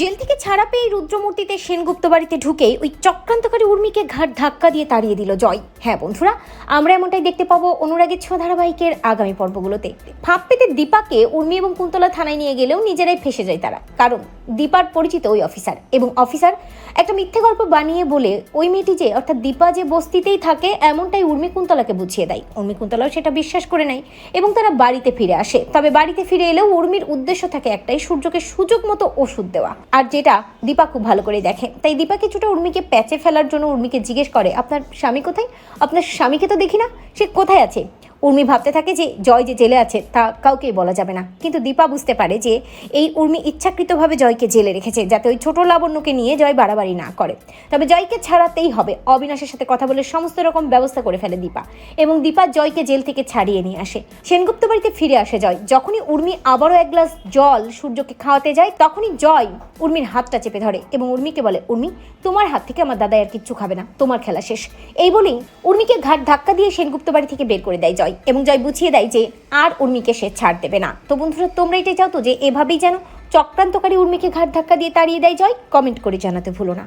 Jail থেকে ছাড়া পেয়ে রুদ্রমূর্তিতে সেনগুপ্ত বাড়িতে ঢুকেই ওই চক্রান্তকারী উর্মিকে ঘাট ধাক্কা দিয়ে তাড়িয়ে দিল জয়। হ্যাঁ বন্ধুরা, আমরা এমনটাই দেখতে পাবো অনুরাগের ছ ধারাবাহিকের আগামী পর্বগুলোতে। ফাঁপ পেতে দীপাকে উর্মি এবং কুন্তলা থানায় নিয়ে গেলেও নিজেরাই ফেসে যায় তারা। কারণ দীপার পরিচিত ওই অফিসার এবং অফিসার একটা মিথ্যে গল্প বানিয়ে বলে ওই মেয়েটি যে, অর্থাৎ দীপা যে বস্তিতেই থাকে, এমনটাই উর্মি কুন্তলাকে বুঝিয়ে দেয়। উর্মি কুন্তলাও সেটা বিশ্বাস করে নেয় এবং তারা বাড়িতে ফিরে আসে। তবে বাড়িতে ফিরে এলেও উর্মির উদ্দেশ্য থাকে একটাই, সূর্যকে সুযোগ মতো ওষুধ দেওয়া। আর যেটা দীপা খুব ভালো করে দেখে। তাই দীপা কিছুটা উর্মিকে প্যাচে ফেলার জন্য উর্মিকে জিজ্ঞেস করে, আপনার স্বামী কোথায়? আপনার স্বামীকে তো দেখি না? সে কোথায় আছে? উর্মি ভাবতে থাকে যে জয় যে জেলে আছে তা কাউকেই বলা যাবে না। কিন্তু দীপা বুঝতে পারে যে এই উর্মি ইচ্ছাকৃতভাবে জয়কে জেলে রেখেছে, যাতে ওই ছোট লাবণ্যকে নিয়ে জয় বাড়াবাড়ি না করে। তবে জয়কে ছাড়াতেই হবে। অবিনাশের সাথে কথা বলে সমস্ত রকম ব্যবস্থা করে ফেলে দীপা। এবং দীপা জয়কে জেল থেকে ছাড়িয়ে নিয়ে আসে। সেনগুপ্ত বাড়িতে ফিরে আসে জয়। যখনই উর্মি আবারও এক গ্লাস জল সূর্যকে খাওয়াতে যায়, তখনই জয় উর্মির হাতটা চেপে ধরে এবং উর্মিকে বলে, উর্মি, তোমার হাত থেকে আমার দাদাই আর কিচ্ছু খাবে না। তোমার খেলা শেষ। এই বলেই উর্মিকে ঘাট ধাক্কা দিয়ে সেনগুপ্ত বাড়ি থেকে বের করে দেয় জয়। এবং জয় বুঝিয়ে দেয় যে আর উর্মিকে সে ছাড় দেবে না। তো বন্ধুরা, তোমরা এটাই চাও তো যে এভাবেই যেন চক্রান্তকারী উর্মিকে ঘাট ধাক্কা দিয়ে তাড়িয়ে দেয় জয়? কমেন্ট করে জানাতে ভুলো না।